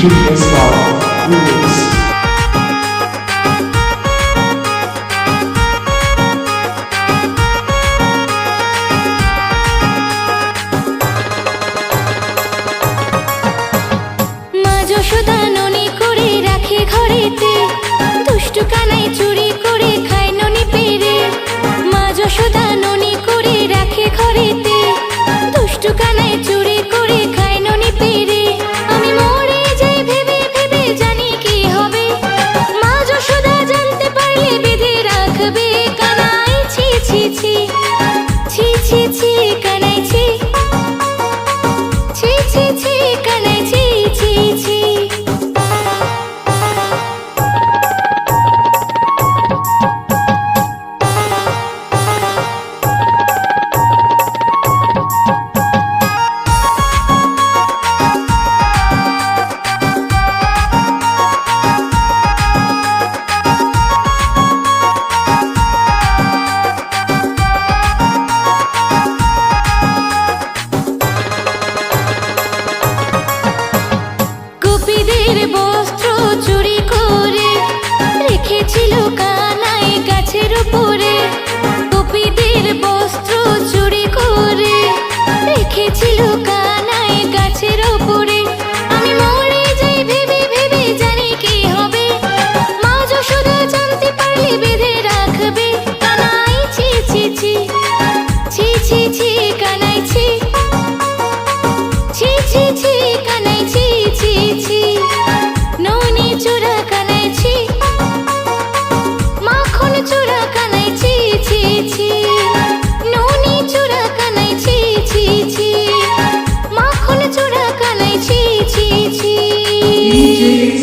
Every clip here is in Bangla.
Julius Bauer. ছি ছি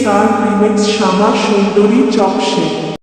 চার রিমেক্স শ্যামা সুন্দরী চকশে